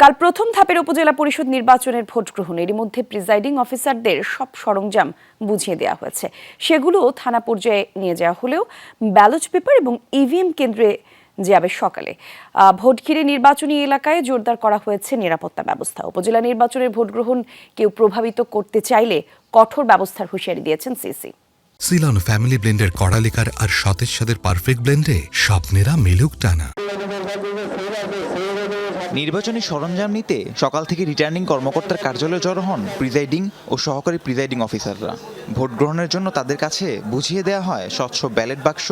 কাল প্রথম ধাপের উপজেলা পরিষদ নির্বাচনের ভোট গ্রহণ। এরই মধ্যে প্রিজাইডিং অফিসারদের সব সরঞ্জাম বুঝিয়ে দেওয়া হয়েছে। সেগুলো থানা পর্যায়ে নিয়ে যাওয়া হলেও ব্যালট পেপার এবং ইভিএম কেন্দ্রে যাবে সকালে। ভোট ঘিরে নির্বাচনী এলাকায় জোরদার করা হয়েছে নিরাপত্তা ব্যবস্থা। উপজেলা নির্বাচনের ভোট গ্রহণ কেউ প্রভাবিত করতে চাইলে কঠোর ব্যবস্থার হুঁশিয়ারি দিয়েছেন সিসি। সিলন ফ্যামিলি ব্লেন্ডের কড়ালিকার আর সতেজ সাদের পারফেক্ট ব্লেন্ডে স্বপ্নেরা মেলুক টানা। নির্বাচনী সরঞ্জাম নিতে সকাল থেকে রিটার্নিং কর্মকর্তার কার্যালয়ে জড়ো হন প্রিজাইডিং ও সহকারী প্রিজাইডিং অফিসাররা। ভোট গ্রহণের জন্য তাদের কাছে বুঝিয়ে দেওয়া হয় স্বচ্ছ ব্যালট বাক্স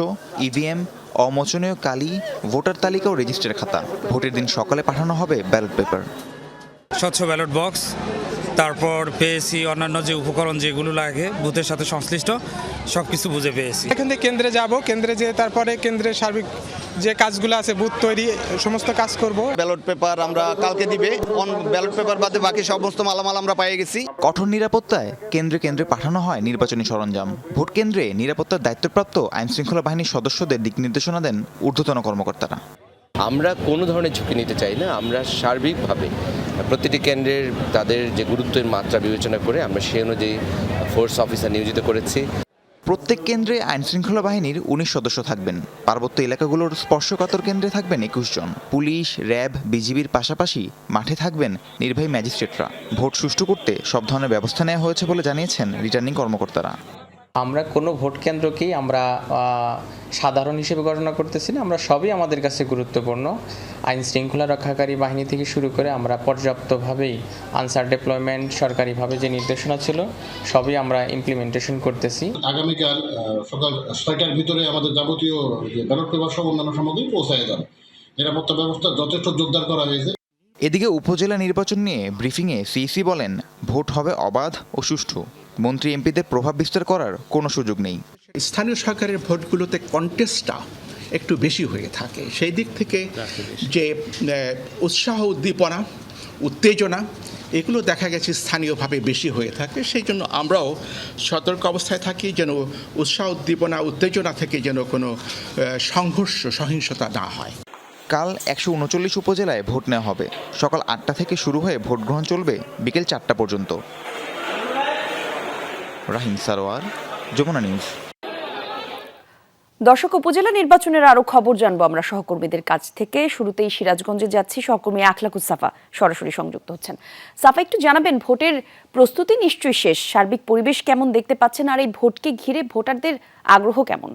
ইভিএম অমোচনীয় কালি ভোটার তালিকা ও রেজিস্টার খাতা। ভোটের দিন সকালে পাঠানো হবে ব্যালট পেপার। স্বচ্ছ ব্যালট বক্স তারপর পেয়েছি অন্যান্য যে উপকরণ যেগুলো লাগে বুথের সাথে সংশ্লিষ্ট সব কিছু বুঝে পেয়েছি। এখান থেকে কেন্দ্রে যাব কেন্দ্রে যেয়ে তারপরে কেন্দ্রের সার্বিক যে কাজগুলো আছে বুথ তৈরি সমস্ত কাজ করব। ব্যালট পেপার আমরা কালকে দিবে অন ব্যালট পেপার বাদে বাকি সমস্ত মালামাল আমরা পেয়ে গেছি। কঠোর নিরাপত্তায় কেন্দ্রে কেন্দ্রে পাঠানো হয় নির্বাচনী সরঞ্জাম। ভোট কেন্দ্রে নিরাপত্তার দায়িত্বপ্রাপ্ত আইন শৃঙ্খলা বাহিনীর সদস্যদের দিক নির্দেশনা দেন ঊর্ধ্বতন কর্মকর্তারা। আমরা কোনো ধরনের ঝুঁকি নিতে চাই না আমরা সার্বিকভাবে প্রতিটি কেন্দ্রের তাদের যে গুরুত্বের মাত্রা বিবেচনা করে আমরা সেই অনুযায়ী ফোর্স অফিসার নিয়োজিত করেছি। প্রত্যেক কেন্দ্রে আইন শৃঙ্খলা বাহিনীর উনিশ সদস্য থাকবেন। পার্বত্য এলাকাগুলোর স্পর্শকাতর কেন্দ্রে থাকবেন একুশ জন। পুলিশ, র্যাব, বিজিবির পাশাপাশি মাঠে থাকবেন নির্বাহী ম্যাজিস্ট্রেটরা। ভোট সুষ্ঠু করতে সব ধরনের ব্যবস্থা নেওয়া হয়েছে বলে জানিয়েছেন রিটার্নিং কর্মকর্তারা। আমরা কোনো ভোট কেন্দ্রকেই আমরা সাধারণ হিসেবে গণনা করতেছি না। আমরা সবই আমাদের কাছে গুরুত্বপূর্ণ। আইন শৃঙ্খলা রক্ষাকারী বাহিনী থেকে শুরু করে আমরা পর্যাপ্তভাবেই আনসার ডেপ্লয়মেন্ট সরকারিভাবে যে নির্দেশনা ছিল, সবই আমরা ইমপ্লিমেন্টেশন করতেছি। আগামীকাল সকাল ছয়টার ভিতরে আমাদের যাবতীয় ব্যালট পেপার সহ অন্যান্য সামগ্রী পৌঁছায় যাবে নিরাপত্তা ব্যবস্থা যথেষ্ট জোরদার করা হয়েছে। এদিকে উপজেলা নির্বাচন নিয়ে ব্রিফিংয়ে সিইসি বলেন, ভোট হবে অবাধ ও সুষ্ঠু। মন্ত্রী এমপিদের প্রভাব বিস্তার করার কোনো সুযোগ নেই। স্থানীয় সরকারের ভোটগুলোতে কন্টেস্টটা একটু বেশি হয়ে থাকে। সেই দিক থেকে যে উৎসাহ, উদ্দীপনা, উত্তেজনা, এগুলো দেখা গেছে স্থানীয়ভাবে বেশি হয়ে থাকে। সেই জন্য আমরাও সতর্ক অবস্থায় থাকি যেন উৎসাহ, উদ্দীপনা, উত্তেজনা থেকে যেন কোনো সংঘর্ষ, সহিংসতা না হয়। কাল একশো উনচল্লিশ উপজেলায় ভোট নেওয়া হবে। সকাল আটটা থেকে শুরু হয়ে ভোট গ্রহণ চলবে বিকেল চারটা পর্যন্ত। রাহিম সারোয়ার, যমুনা নিউজ। দর্শক, উপজেলা নির্বাচনের আরও খবর জানব আমরা। সহকর্মীদের কাছ থেকে। শুরুতেই সিরাজগঞ্জে যাচ্ছি সহকর্মী আখলাকুস সাফা। সরাসরি সংযুক্ত হচ্ছেন। সাফা, একটু জানাবেন, ভোটের প্রস্তুতি নিশ্চয়ই শেষ? সার্বিক পরিবেশ কেমন দেখতে পাচ্ছেন? আর এই ভোটকে ঘিরে ভোটারদের আগ্রহ কেমন?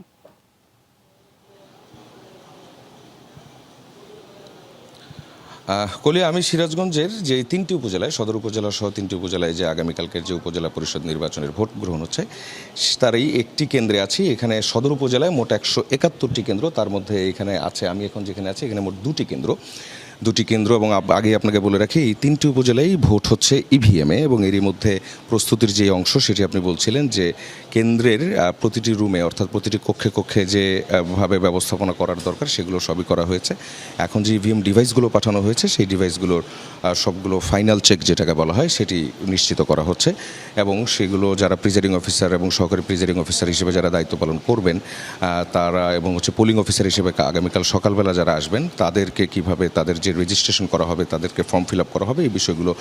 কলি আমি সিরাজগঞ্জের যে তিনটি উপজেলায়, সদর উপজেলা সহ তিনটি উপজেলায় যে আগামীকালকের যে উপজেলা পরিষদ নির্বাচনের ভোট গ্রহণ হচ্ছে তার এই একটি কেন্দ্রে আছি। এখানে সদর উপজেলায় মোট একশো একাত্তরটি কেন্দ্র, তার মধ্যে এখানে আছে, আমি এখন যেখানে আছি, এখানে মোট দুটি কেন্দ্র। দুটি কেন্দ্র এবং আপ- আগে আপনাকে বলে রাখি এই তিনটি উপজেলায় ভোট হচ্ছে ইভিএমে এবং এরই মধ্যে প্রস্তুতির যে অংশ সেটি আপনি বলছিলেন যে কেন্দ্রের প্রতিটি রুমে অর্থাৎ প্রতিটি কক্ষে কক্ষে যে আহ, ভাবে ব্যবস্থাপনা করার দরকার সেগুলো সবই করা হয়েছে। এখন যে ইভিএম ডিভাইসগুলো পাঠানো হয়েছে সেই ডিভাইসগুলোর সবগুলো ফাইনাল চেক যেটাকে বলা হয় সেটি নিশ্চিত করা হচ্ছে এবং সেগুলো যারা প্রিজাইডিং অফিসার এবং সহকারী প্রিজাইডিং অফিসার হিসেবে যারা দায়িত্ব পালন করবেন তারা এবং হচ্ছে পোলিং অফিসার হিসেবে আগামীকাল সকালবেলা যারা আসবেন তাদেরকে কীভাবে তাদের যে রেজিস্ট্রেশন করা হবে, তাদেরকে ফর্ম ফিল আপ করা হবে, এই বিষয়গুলো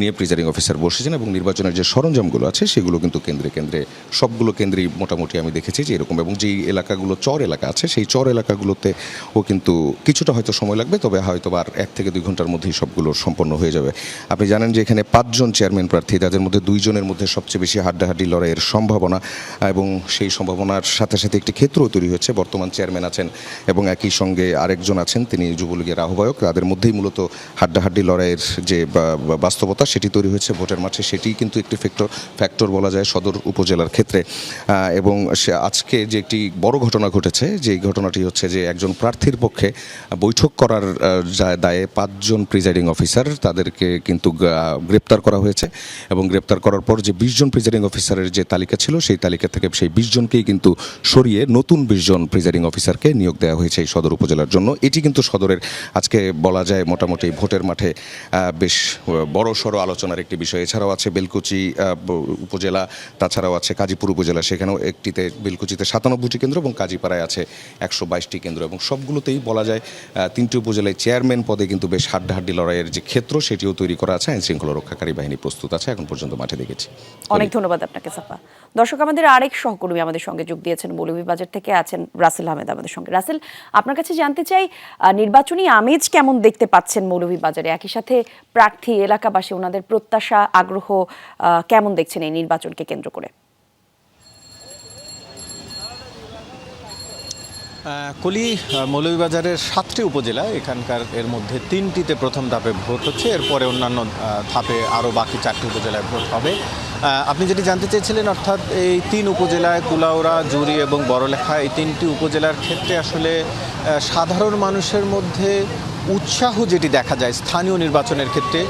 নিয়ে প্রিজাইডিং অফিসার বসেছেন এবং নির্বাচনের যে সরঞ্জামগুলো আছে, সেগুলো কিন্তু কেন্দ্রে কেন্দ্রে, সবগুলো কেন্দ্রেই মোটামুটি আমি দেখেছি যে এরকম। এবং যেই এলাকাগুলো, চর এলাকা আছে, সেই চর এলাকাগুলোতে ও কিন্তু কিছুটা হয়তো সময় লাগবে, তবে হয়তো আর এক থেকে দুই ঘণ্টার মধ্যেই সবগুলো সম্পন্ন হয়ে যাবে। আপনি জানেন যে এখানে পাঁচজন চেয়ারম্যান প্রার্থী, তাদের মধ্যে দুইজনের মধ্যে সবচেয়ে বেশি হাড্ডাহাড্ডি লড়াইয়ের সম্ভাবনা, এবং সেই সম্ভাবনার সাথে সাথে একটি ক্ষেত্র তৈরি হয়েছে। বর্তমান চেয়ারম্যান আছেন এবং একই সঙ্গে আরেকজন আছেন, তিনি যুবলীগের আহ্বায়ক। তাদের মধ্যেই মূলত হাড্ডাহাড্ডি লড়াইয়ের যে বাস্তবতা সেটি তৈরি হয়েছে ভোটের মাঠে সেটি কিন্তু একটি ফ্যাক্টর ফ্যাক্টর বলা যায় সদর উপজেলার ক্ষেত্রে। এবং সে আজকে যে একটি বড় ঘটনা ঘটেছে যে ঘটনাটি হচ্ছে যে একজন প্রার্থীর পক্ষে বৈঠক করার দায়ে পাঁচজন প্রিজাইডিং অফিসার তাদেরকে কিন্তু গ্রেপ্তার করা হয়েছে। এবং গ্রেপ্তার করার পর যে বিশজন প্রিজাইডিং অফিসারের যে তালিকা ছিল, সেই তালিকা থেকে সেই বিশজনকেই কিন্তু সরিয়ে নতুন বিশজন প্রিজাইডিং অফিসারকে নিয়োগ দেওয়া হয়েছে এই সদর উপজেলার জন্য। এটি কিন্তু সদরের আজকে বলা বলা যায় মোটামুটি ভোটের মাঠে বেশ বড় সড়ো আলোচনার একটি বিষয়। এছাড়াও আছে বেলকুচি উপজেলা, তাছাড়াও আছে কাজীপুর উপজেলা। সেখানেও একটিতে বেলকুচিতে সাতানব্বইটি কেন্দ্র এবং কাজীপাড়ায় আছে একশো বাইশটি কেন্দ্র। এবং সবগুলোতেই বলা যায় তিনটি উপজেলায় চেয়ারম্যান পদে কিন্তু বেশ হাড্ডাহাড্ডি লড়াইয়ের যে ক্ষেত্র, সেটিও তৈরি করা আছে। আইন শৃঙ্খলা রক্ষাকারী বাহিনী প্রস্তুত আছে। এখন পর্যন্ত মাঠে দেখেছি। অনেক ধন্যবাদ আপনাকে, সাফা। দর্শক, আমাদের আরেক সহকর্মী আমাদের সঙ্গে যোগ দিয়েছেন মৌলভীবাজার থেকে আছেন রাসেল আহমেদ আমাদের সঙ্গে। রাসেল, আপনার কাছে জানতে চাই নির্বাচনী আমেজ কেমন দেখতে পাচ্ছেন মৌলভীবাজারে একই সাথে প্রার্থী, এলাকাবাসী, ওনাদের প্রত্যাশা, আগ্রহ কেমন দেখছেন এই নির্বাচনকে কেন্দ্র করে? কলি মৌলভীবাজারের সাতটি উপজেলা, এখানকার এর মধ্যে তিনটিতে প্রথম ধাপে ভোট হচ্ছে, এরপরে অন্যান্য ধাপে আরও বাকি চারটি উপজেলায় ভোট হবে। আপনি যেটি জানতে চেয়েছিলেন, অর্থাৎ এই তিন উপজেলায় কুলাউড়া জুরি এবং বড়লেখা, এই তিনটি উপজেলার ক্ষেত্রে আসলে সাধারণ মানুষের মধ্যে উৎসাহ যেটি দেখা যায় স্থানীয় নির্বাচনের ক্ষেত্রে,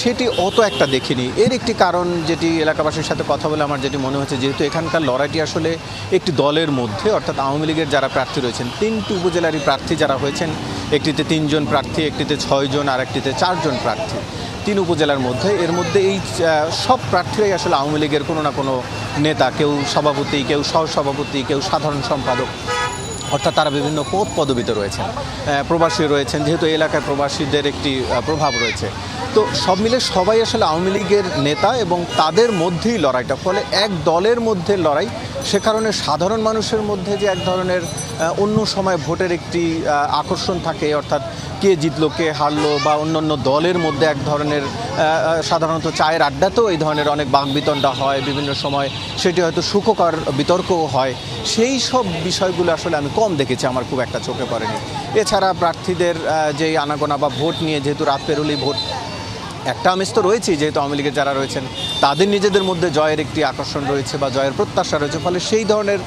সেটি অত একটা দেখিনি। এর একটি কারণ যেটি এলাকাবাসীর সাথে কথা বলে আমার যেটি মনে হচ্ছে, যেহেতু এখানকার লড়াইটি আসলে একটি দলের মধ্যে, অর্থাৎ আওয়ামী লীগের যারা প্রার্থী রয়েছেন, তিনটি উপজেলারই প্রার্থী যারা হয়েছেন, একটিতে তিনজন প্রার্থী, একটিতে ছয়জন আর একটিতে চারজন প্রার্থী। তিন উপজেলার মধ্যে। এর মধ্যে এই সব প্রার্থীরাই আসলে আওয়ামী লীগের কোনো না কোনো নেতা, কেউ সভাপতি, কেউ সহসভাপতি, কেউ সাধারণ সম্পাদক, অর্থাৎ তারা বিভিন্ন পদ পদবিতে রয়েছেন। প্রবাসী রয়েছেন, যেহেতু এলাকায় প্রবাসীদের একটি প্রভাব রয়েছে। তো সব মিলে সবাই আসলে আওয়ামী লীগের নেতা এবং তাদের মধ্যেই লড়াইটা, ফলে এক দলের মধ্যে লড়াই, সে কারণে সাধারণ মানুষের মধ্যে যে এক ধরনের অন্য সময় ভোটের একটি আকর্ষণ থাকে, অর্থাৎ কে জিতলো, কে হারলো বা অন্য অন্য দলের মধ্যে এক ধরনের সাধারণত চায়ের আড্ডাতেও এই ধরনের অনেক বাকবিতণ্ডা হয় বিভিন্ন সময়, সেটি হয়তো সুখকর বিতর্কও হয়। সেই সব বিষয়গুলো আসলে আমি কম দেখেছি, আমার খুব একটা চোখে পড়েনি। এছাড়া প্রার্থীদের যে যেই আনাগোনা বা ভোট নিয়ে যেহেতু রাত পেরোলেই ভোট একটা আমেজ তো রয়েছেই যেহেতু আওয়ামী লীগের যারা রয়েছেন তাদের নিজেদের মধ্যে জয়ের একটি আকর্ষণ রয়েছে বা জয়ের প্রত্যাশা রয়েছে ফলে সেই ধরনের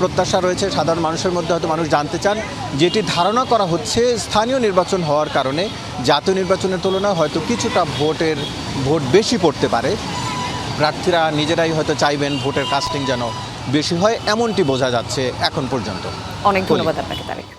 প্রত্যাশা রয়েছে। সাধারণ মানুষের মধ্যে হয়তো মানুষ জানতে চান যেটি ধারণা করা হচ্ছে স্থানীয় নির্বাচন হওয়ার কারণে জাতীয় নির্বাচনের তুলনায় হয়তো কিছুটা ভোটের ভোট বেশি পড়তে পারে। প্রার্থীরা নিজেরাই হয়তো চাইবেন ভোটের কাস্টিং যেন বেশি হয় এমনটি বোঝা যাচ্ছে এখন পর্যন্ত। অনেক ধন্যবাদ আপনাকে তারেক।